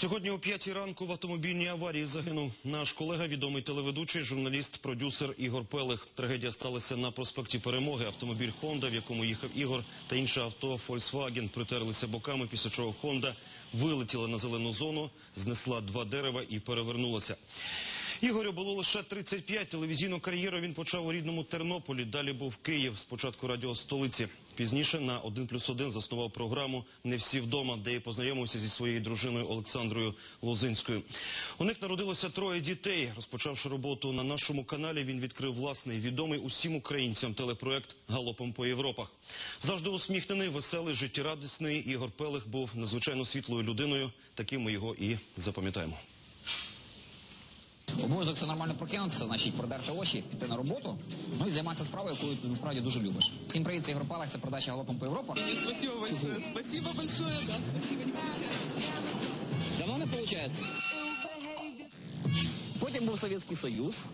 Сьогодні о п'ятій ранку в автомобільній аварії загинув наш колега, відомий телеведучий, журналіст, продюсер Ігор Пелих. Трагедія сталася на проспекті Перемоги. Автомобіль Honda, в якому їхав Ігор, та інше авто Фольксваген притерлися боками, після чого Хонда вилетіла на зелену зону, знесла два дерева і перевернулася. Ігорю було лише 35. Телевізійну кар'єру він почав у рідному Тернополі. Далі був Київ, спочатку радіо столиці. Пізніше на 1 плюс 1 заснував програму «Не всі вдома», де і познайомився зі своєю дружиною Олександрою Лозинською. У них народилося троє дітей. Розпочавши роботу на нашому каналі, він відкрив власний відомий усім українцям телепроект «Галопом по Європах». Завжди усміхнений, веселий, життєрадісний Ігор Пелих був надзвичайно світлою людиною. Таким ми його і запам'ятаємо. Обов'язок це нормально прокинутися, значить продерти очі, піти на роботу, ну і займатися справою, яку ти насправді дуже любиш. Всім привіт, це Ігор Палах, це передача галопом по Європах. Спасибо большое. Спасибо большое, да, спасибо небольшое. Давно не виходить. Потім був Совєтський Союз,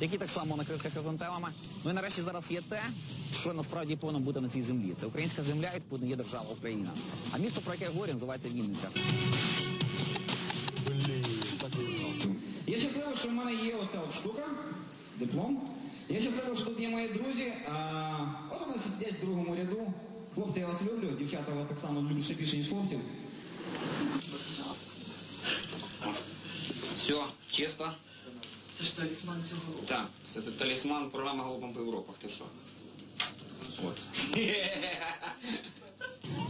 який так само накрився хризантемами. Ну і нарешті зараз є те, що насправді повинно бути на цій землі. Це українська земля, відповідно є держава Україна. А місто, про яке я говорю, називається Вінниця. що в мене є оця от штука, диплом. Я щасливий, що тут є мої друзі. А, от вони сидять в другому ряду. Хлопці, я вас люблю, дівчата вас так само люблю ще більше, ніж хлопців. Все, чисто. Це ж талісман цього року. Так, це талісман програми Голубом по Європах. Ти що? От.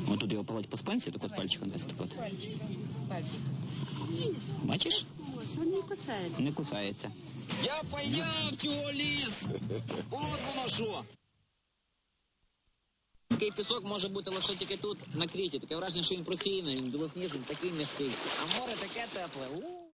Ми тут його проводять по спинці, так от пальчиком десь так от. Бачиш? Он не кусається? Не кусається. Я пойняв цього ліс! От воно що! Такий пісок може бути лише тільки тут, на кріті. Таке враження, що він просіяний, він білосніжний, такий м'який. А море таке тепле. У!